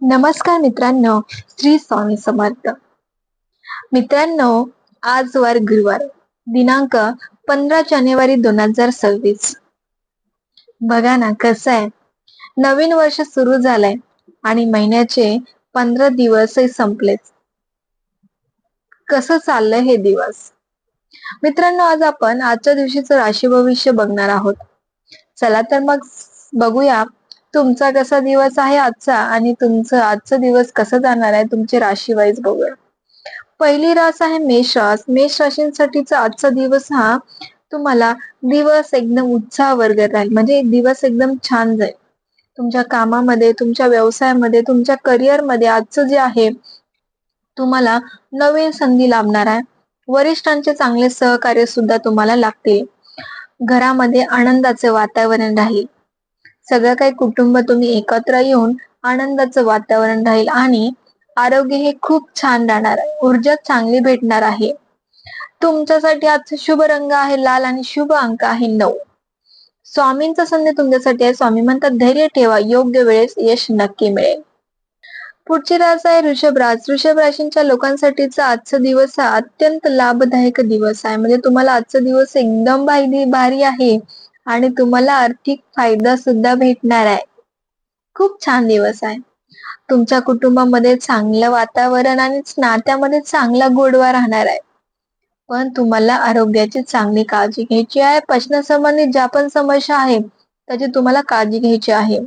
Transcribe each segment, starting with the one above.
नमस्कार मित्रांनो श्री स्वामी समर्थ. मित्रांनो आज वार गुरुवार दिनांक पंधरा जानेवारी दोन हजार सव्वीस. बघा ना कसं आहे? नवीन वर्ष सुरू झालंय आणि महिन्याचे पंधरा दिवसही संपलेच कसं चाललंय हे दिवस? मित्रांनो आज आपण आजच्या दिवशीचं राशी भविष्य बघणार आहोत. चला तर मग बघूया तुमचा कसा दिवस आहे आजचा? आणि तुमचं आजचा दिवस कसं जाणार आहे? तुमची राशी वाईज बघूया. पहिली रास आहे मेष रास. मेष राशींसाठीचा आजचा दिवस हा तुम्हाला दिवस एकदम उत्साह वर्ग राहील. म्हणजे दिवस एकदम छान जाईल. तुमच्या कामामध्ये तुमच्या व्यवसायामध्ये तुमच्या करिअरमध्ये आजचं जे आहे तुम्हाला नवीन संधी लाभणार आहे. वरिष्ठांचे चांगले सहकार्य सुद्धा तुम्हाला लागतील. घरामध्ये आनंदाचे वातावरण राहील. सगळं काही कुटुंब तुम्ही एकत्र येऊन आनंदाचं वातावरण राहील आणि आरोग्य हे खूप छान राहणार ऊर्जा चांगली भेटणार आहे. तुमच्यासाठी आजचा शुभ रंग आहे लाल आणि शुभ अंक आहे नऊ. स्वामींचा संदेश तुमच्यासाठी आहे. स्वामी म्हणतात धैर्य ठेवा योग्य वेळेस यश नक्की मिळेल. पुढची रास आहे ऋषभ रास. ऋषभ राशींच्या लोकांसाठीचा आजचा दिवस हा अत्यंत लाभदायक दिवस आहे. म्हणजे तुम्हाला आजचा दिवस एकदम भारी भारी आहे. आणि तुम्हाला आर्थिक फायदा सुद्धा भेटणार आहे. खूप छान दिवस आहे. तुमच्या कुटुंबामध्ये चांगलं वातावरण आणि नात्यामध्ये चांगला गोडवा राहणार आहे. पण तुम्हाला आरोग्याची चांगली काळजी घ्यायची आहे. पचनासंबंधित ज्या पण समस्या आहे त्याची तुम्हाला काळजी घ्यायची आहे.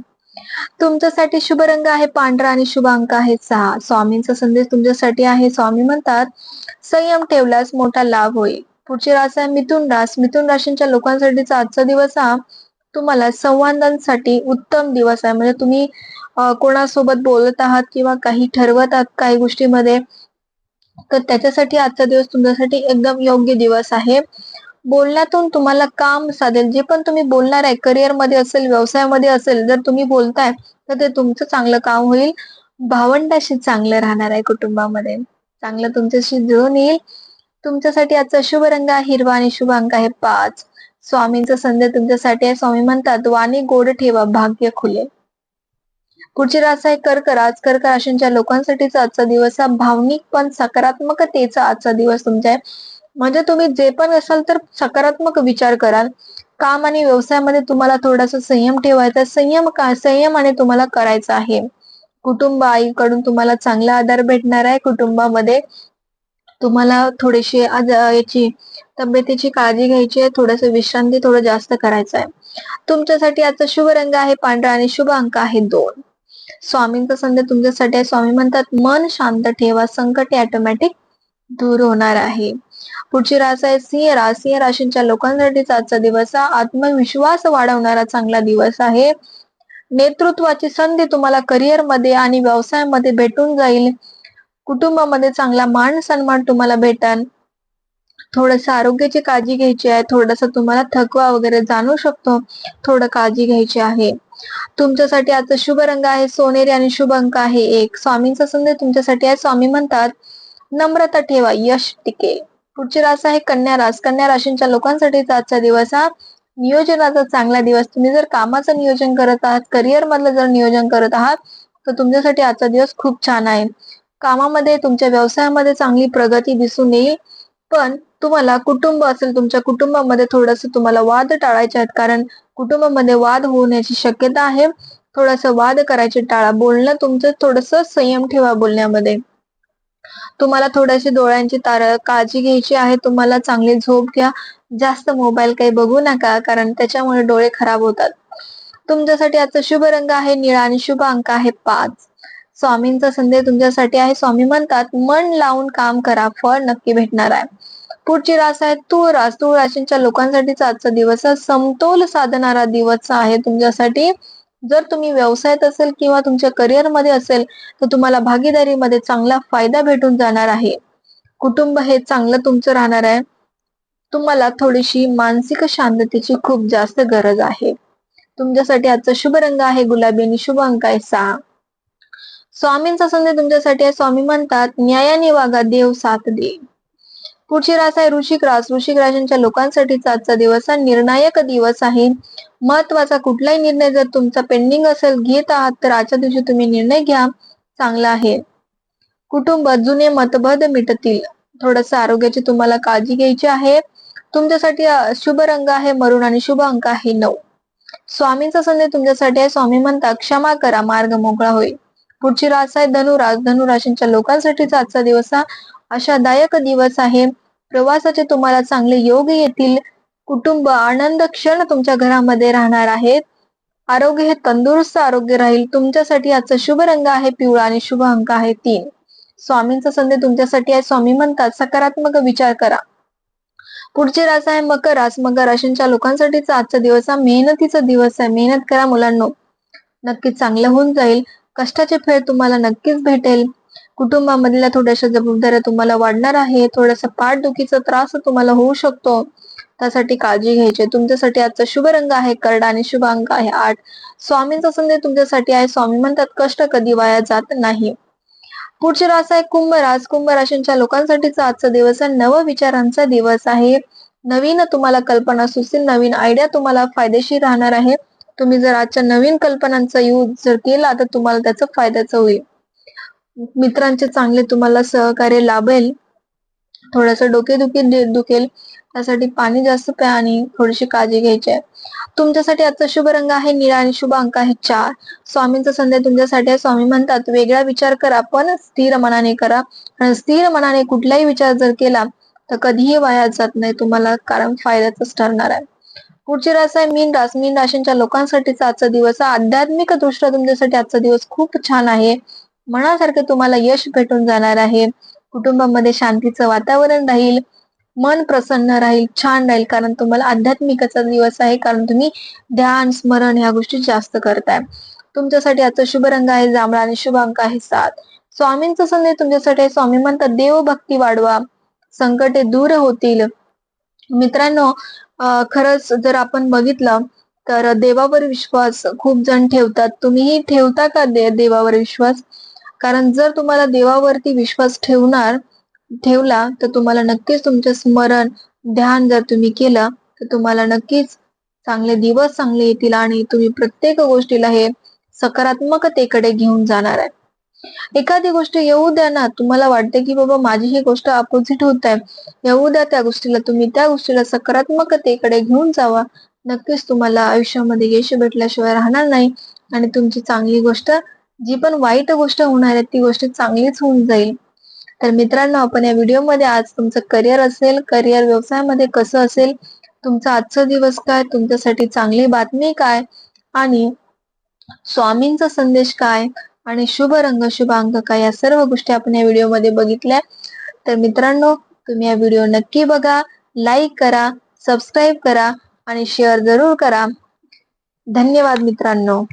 तुमच्यासाठी शुभ रंग आहे पांढरा आणि शुभ अंक आहे सहा. स्वामींचा संदेश तुमच्यासाठी आहे. स्वामी म्हणतात संयम ठेवल्यास मोठा लाभ होईल. पुढची रास आहे मिथुन रास. मिथुन राशींच्या लोकांसाठीचा आजचा दिवस हा तुम्हाला संवादांसाठी उत्तम दिवस आहे. म्हणजे तुम्ही कोणासोबत बोलत आहात किंवा काही ठरवत आहात काही गोष्टीमध्ये तर त्याच्यासाठी आजचा दिवस तुमच्यासाठी एकदम योग्य दिवस आहे. बोलण्यातून तुम्हाला काम साधेल. जे पण तुम्ही बोलणार आहे करिअरमध्ये असेल व्यवसायामध्ये असेल जर तुम्ही बोलताय तर ते तुमचं चांगलं काम होईल. भावंडाशी चांगलं राहणार आहे कुटुंबामध्ये. चांगलं तुमच्याशी जुळून येईल. तुमच्यासाठी आजचा शुभ रंग हिरवा आणि शुभ अंक आहे पाच. स्वामींचा संदेश तुमच्यासाठी आहे. स्वामी म्हणतात वाणी गोड ठेवा भाग्य खुले. पुढची रास आहे कर्क राज कर्क राशींच्या लोकांसाठीचा आजचा दिवस हा भावनिक पण सकारात्मकतेचा आजचा दिवस तुमचा आहे. म्हणजे तुम्ही जे पण असाल तर सकारात्मक विचार कराल. काम आणि व्यवसायामध्ये तुम्हाला थोडासा संयम ठेवायचा संयम का संयमाने तुम्हाला करायचा आहे. कुटुंब आईकडून तुम्हाला चांगला आधार भेटणार आहे. कुटुंबामध्ये तुम्हाला थोडीशी आज याची तब्येतीची काळजी घ्यायची आहे थोडस विश्रांती थोडं जास्त करायचं आहे. तुमच्यासाठी आजचा शुभ रंग आहे पांढरा आणि शुभ अंक आहे दोन. स्वामींचा संदेश तुमच्यासाठी आहे. स्वामी म्हणतात मन शांत ठेवा संकटे ऑटोमॅटिक दूर होणार आहे. पुढची रास आहे सिंह रास. सिंह राशींच्या लोकांसाठीचा आजचा दिवस हा आत्मविश्वास वाढवणारा चांगला दिवस आहे. नेतृत्वाची संधी तुम्हाला करिअरमध्ये आणि व्यवसायामध्ये भेटून जाईल. कुटुंबामध्ये चांगला मान सन्मान तुम्हाला भेटन. थोडस आरोग्याची काळजी घ्यायची आहे. थोडस तुम्हाला थकवा वगैरे जाणू शकतो. थोडं काळजी घ्यायची आहे. तुमच्यासाठी आजचा शुभ रंग आहे. सोनेरी आणि शुभ अंक आहे एक. स्वामींचा संदेश तुमच्यासाठी आहे. स्वामी म्हणतात नम्रता ठेवा यश टिके. पुढची रास आहे कन्या रास. कन्या राशींच्या लोकांसाठी आजचा दिवस हा नियोजनाचा चांगला दिवस. तुम्ही जर कामाचं नियोजन करत आहात करिअर मधलं जर नियोजन करत आहात तर तुमच्यासाठी आजचा दिवस खूप छान आहे. कामामध्ये तुमच्या व्यवसायामध्ये चांगली प्रगती दिसून येईल. पण तुम्हाला कुटुंब असेल तुमच्या कुटुंबामध्ये थोडस तुम्हाला वाद टाळायचे आहेत. कारण कुटुंबामध्ये वाद होण्याची शक्यता आहे. थोडस वाद करायचे टाळा. बोलणं तुमचं थोडस संयम ठेवा बोलण्यामध्ये. तुम्हाला थोडीशी डोळ्यांची तार काळजी घ्यायची आहे. तुम्हाला चांगली झोप घ्या. जास्त मोबाईल काही बघू नका कारण त्याच्यामुळे डोळे खराब होतात. तुमच्यासाठी आजचा शुभ रंग आहे. निळा आणि शुभ अंक आहे पाच. स्वामींचा संदेश तुमच्यासाठी आहे. स्वामी म्हणतात मन लावून काम करा फळ नक्की भेटणार आहे. पुढची रास आहे तूळ रास. तूळ राशींच्या लोकांसाठीचा आजचा दिवस समतोल साधणारा दिवस आहे तुमच्यासाठी. जर तुम्ही व्यवसायात असेल किंवा तुमच्या करिअरमध्ये असेल तर तुम्हाला भागीदारीमध्ये चांगला फायदा भेटून जाणार आहे. कुटुंब हे चांगलं तुमचं राहणार आहे. तुम्हाला थोडीशी मानसिक शांततेची खूप जास्त गरज आहे. तुमच्यासाठी आजचा शुभ रंग आहे. गुलाबी आणि शुभ अंक आहे सहा. स्वामींचा संदेश तुमच्यासाठी आहे. स्वामी म्हणतात न्यायाने वागा देव साथ दे. पुढची रास आहे ऋषिक रास. ऋषिक राजांच्या लोकांसाठीचा आजचा दिवस हा निर्णायक दिवस आहे. महत्त्वाचा कुठलाही निर्णय जर तुमचा पेंडिंग असेल घेत आहात तर आजच्या दिवशी तुम्ही निर्णय घ्या. चांगला आहे. कुटुंब जुने मतभेद मिटतील. थोडस आरोग्याची तुम्हाला काळजी घ्यायची आहे. तुमच्यासाठी शुभ रंग आहे मरून आणि शुभ अंक आहे नऊ. स्वामींचा संदेश तुमच्यासाठी आहे. स्वामी म्हणता क्षमा करा मार्ग मोकळा होईल. पुढची रास आहे धनुरास धनुराशींच्या लोकांसाठीचा आजचा दिवस हा आशादायक दिवस आहे. प्रवासाचे तुम्हाला चांगले योग येतील. कुटुंब आनंद क्षण तुमच्या घरामध्ये राहणार आहेत. आरोग्य हे तंदुरुस्त आरोग्य राहील. तुमच्यासाठी आजचा शुभ रंग आहे. पिवळा आणि शुभ अंक आहे तीन. स्वामींचा संदेश तुमच्यासाठी आहे. स्वामी म्हणतात सकारात्मक विचार करा. पुढची रास आहे मकर रास. मकर राशींच्या लोकांसाठीचा आजचा दिवस हा मेहनतीचा दिवस आहे. मेहनत करा मुलांनो. नक्कीच चांगलं होऊन जाईल. कष्टाचे फळ तुम्हाला नक्कीच भेटेल. कुटुंबामधल्या थोड्याशा जबाबदाऱ्या तुम्हाला वाढणार आहे थोडासा पाठदुखीचा त्रास तुम्हाला होऊ शकतो. त्यासाठी काळजी घ्यायची तुमच्यासाठी आजचा शुभ रंग आहे. करडा आणि शुभ अंक आहे आठ. स्वामींचा संदेश तुमच्यासाठी आहे. स्वामी म्हणतात कष्ट कधी वाया जात नाही. पुढची रास आहे कुंभ रास. कुंभ राशींच्या लोकांसाठीचा आजचा दिवस आहे. नव विचारांचा दिवस आहे. नवीन तुम्हाला कल्पना सुचतील. नवीन आयडिया तुम्हाला फायदेशीर राहणार आहे. तुम्ही जर आजच्या नवीन कल्पनांचा यूज जर केला तर तुम्हाला त्याचा फायद्याचं होईल. मित्रांचे चांगले तुम्हाला सहकार्य लाभेल. थोडंसं डोकेदुखी दुखेल. त्यासाठी पाणी जास्त प्या आणि थोडीशी काळजी घ्यायची आहे. तुमच्यासाठी आजचा शुभ रंग आहे निळा आणि शुभ अंक आहे चार. स्वामींचा संदेश तुमच्यासाठी आहे. स्वामी म्हणतात वेगळा विचार करा पण स्थिर मनाने करा. आणि स्थिर मनाने कुठलाही विचार जर केला तर कधीही वाया जात नाही. तुम्हाला कारण फायद्याच ठरणार आहे. पुढची रास आहे मीन रास मीन राशींच्या लोकांसाठीचा आजचा दिवस आध्यात्मिक दृष्ट्या तुमच्यासाठी आजचा दिवस खूप छान आहे. मनासारखे तुम्हाला यश भेटून जाणार आहे. कुटुंबामध्ये शांतीचं वातावरण राहील मन प्रसन्न राहील छान राहील कारण तुम्हाला आध्यात्मिकाचा दिवस आहे कारण तुम्ही ध्यान स्मरण ह्या गोष्टी जास्त करताय. तुमच्यासाठी आजचा शुभ रंग आहे जांभळा आणि शुभ अंक आहे सात. स्वामींचा संदेश तुमच्यासाठी स्वामी म्हणतात देवभक्ती वाढवा. संकटे दूर होतील. मित्रांनो खरंच जर आपण बघितलं तर देवावर विश्वास खूप जण ठेवतात. तुम्हीही ठेवता का दे देवावर विश्वास? कारण जर तुम्हाला देवावरती विश्वास ठेवणार ठेवला तर तुम्हाला नक्कीच तुमचं स्मरण ध्यान जर तुम्ही केलं तर तुम्हाला नक्कीच चांगले दिवस चांगले येतील आणि तुम्ही प्रत्येक गोष्टीला हे सकारात्मकतेकडे घेऊन जाणार आहे. एखादी गोष्ट येऊ द्या ना तुम्हाला वाटते की बाबा माझी ही गोष्ट अपोजिट होत आहे. येऊ द्या त्या गोष्टीला तुम्ही त्या गोष्टीला सकारात्मकतेकडे घेऊन जावा. नक्कीच तुम्हाला आयुष्यामध्ये यश भेटल्याशिवाय राहणार नाही. आणि तुमची चांगली गोष्ट जी पण वाईट गोष्ट होणार आहे ती गोष्ट चांगलीच होऊन जाईल. तर मित्रांनो आपण या व्हिडिओमध्ये आज तुमचं करिअर असेल करिअर व्यवसायामध्ये कसं असेल तुमचा आजचा दिवस काय तुमच्यासाठी चांगली बातमी काय आणि स्वामींचा संदेश काय आणि शुभ रंग शुभ अंक काय या सर्व गोष्टी आपण या व्हिडिओमध्ये बघितल्या. तर मित्रांनो तुम्ही या व्हिडिओ नक्की बघा लाईक करा सबस्क्राईब करा आणि शेअर जरूर करा. धन्यवाद मित्रांनो.